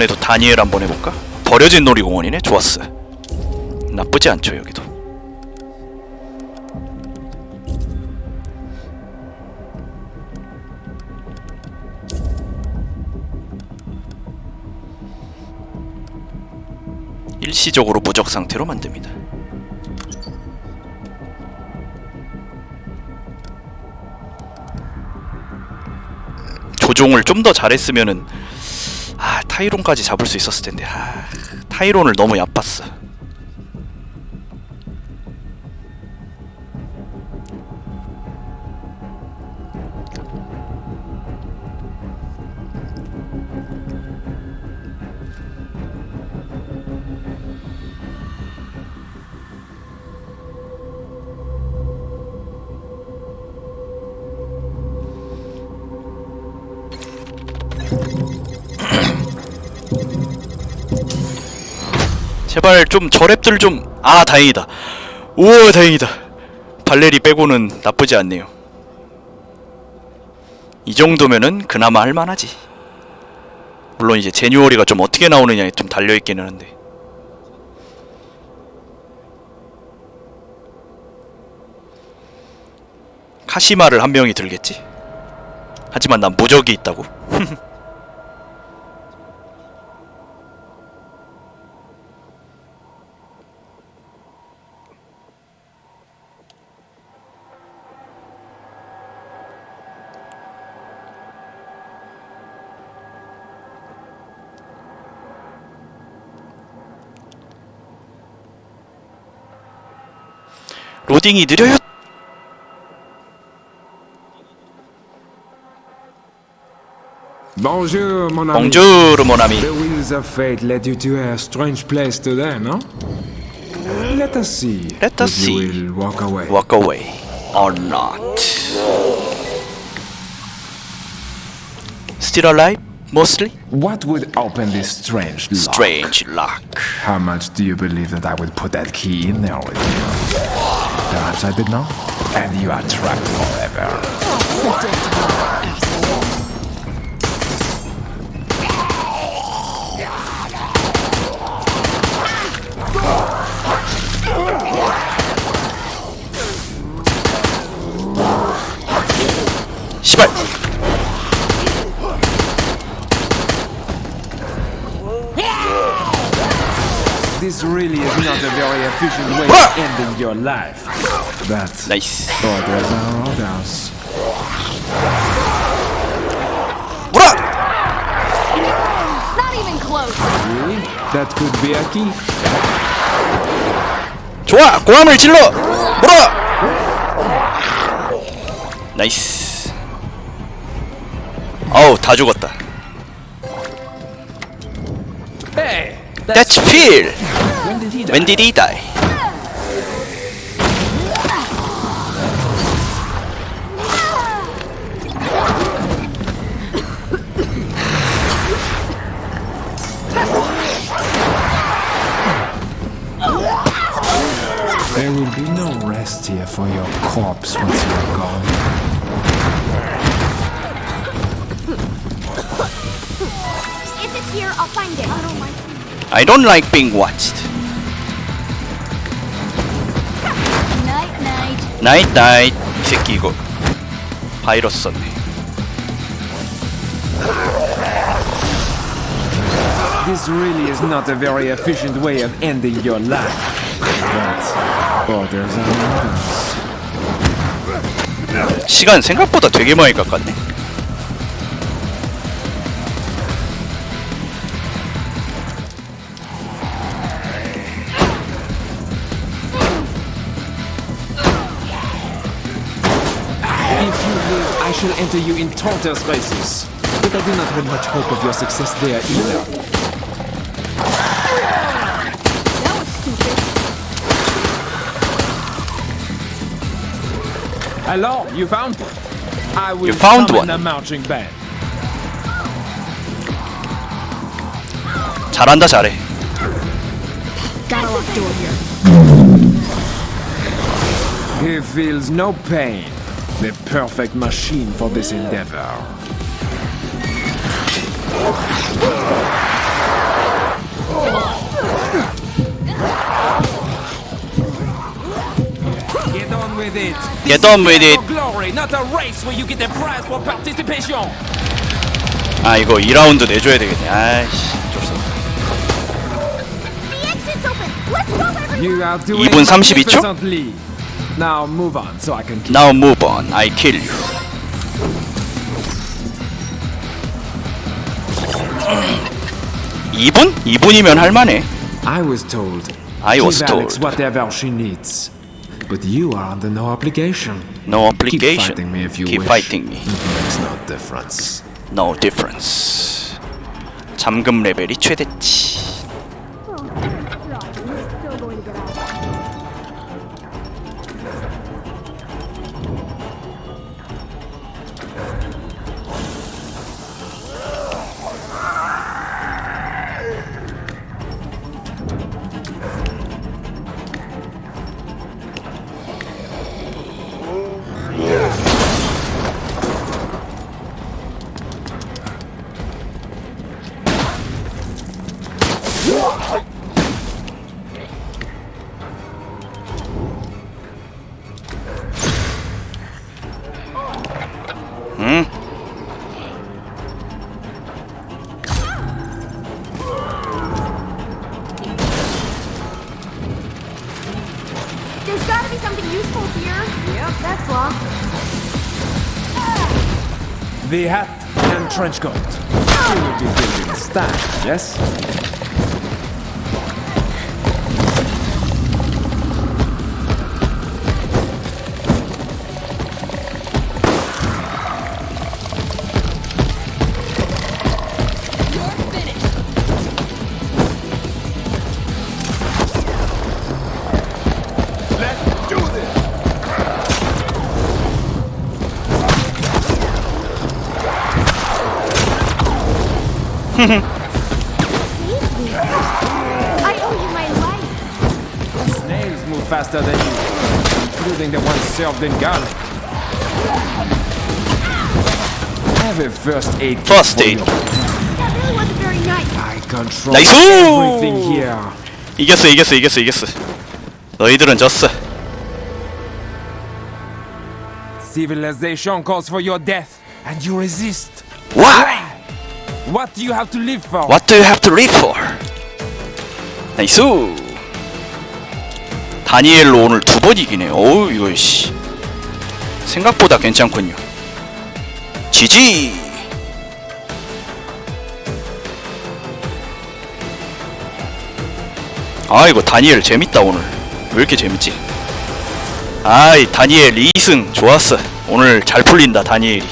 이번에도 다니엘 한번 해볼까? 버려진 놀이공원이네. 좋았어. 나쁘지 않죠 여기도. 일시적으로 무적 상태로 만듭니다. 조종을 좀 더 잘했으면은 아 타이론까지 잡을 수 있었을 텐데 아, 타이론을 너무 얕봤어. 제발 좀 저랩들 좀. 아 다행이다. 오 다행이다. 발레리 빼고는 나쁘지 않네요. 이 정도면은 그나마 할만하지. 물론 이제 제뉴얼이가 좀 어떻게 나오느냐에 좀 달려 있기는 한데. 카시마를 한 명이 들겠지. 하지만 난 무적이 있다고. 로딩이 느려요. Bonjour, mon ami. 봉주르 모나미. The wheels of fate led you to a strange place today, no? Let us see. Let us if you see. will walk away. Walk away or not. Still alive? Mostly? What would open this strange lock? Strange luck. How much do you believe that I would put that key in there with you? Perhaps I did not. And you are trapped forever. 시발. This really is not a very efficient way of ending your life. But 나이스. orders are orders. 뭐라? Not even close. Really? That could be a key. 좋아. 고함을 질러. 뭐라? 나이스. 어우 다 죽었다. That's Phil. When did he die? When did he die? There will be no rest here for your corpse once you are gone. If it's here, I'll find it. I don't like I don't like being watched. Night, night. 나잇 나잇 이 새끼 이거 바이러스 썼네. This really is not a very efficient way of ending your life. But orders are orders. 시간 생각보다 되게 많이 깎았네. shall enter you in tortoise races. But I do not have much hope of your success there either. That was stupid. Hello, you found one. I will You found summon one. a marching band. 잘한다 잘해. Gotta lock door here. He feels no pain. The perfect machine for this endeavor. Get on with it. Get on with it. Glory, not a race where you get the prize for participation. 아 이거 2라운드 내줘야 되겠네. 아이씨, 좁소. 2분 32초. magnificently. Now move on so I can keep Now move on I kill you 이분 2분이면 할만해 I was told. I was Give Alex told. whatever she needs. But you are under no obligation. No Keep obligation fighting me if you Keep wish. fighting me It makes no difference. No difference 잠금 레벨이 최대치 That's locked. the hat and trench coat. Ah! You will be building style, yes? I owe you my life. Snails move faster than you, including the ones served in garlic. Have a first aid. kit First for aid. you. That really wasn't very nice. I control 나이스! everything here. 이겼어 이겼어 이겼어 이겼어 너희들은 졌어 Civilization calls for your death, and you resist. Why? What do you have to live for? What do you have to live for? 나이스. 다니엘로 오늘 두 번 이기네 어우 이거 씨. 생각보다 괜찮군요. 지지. 아 이거 다니엘 재밌다 오늘. 왜 이렇게 재밌지? 아이 다니엘 2승 좋았어. 오늘 잘 풀린다 다니엘이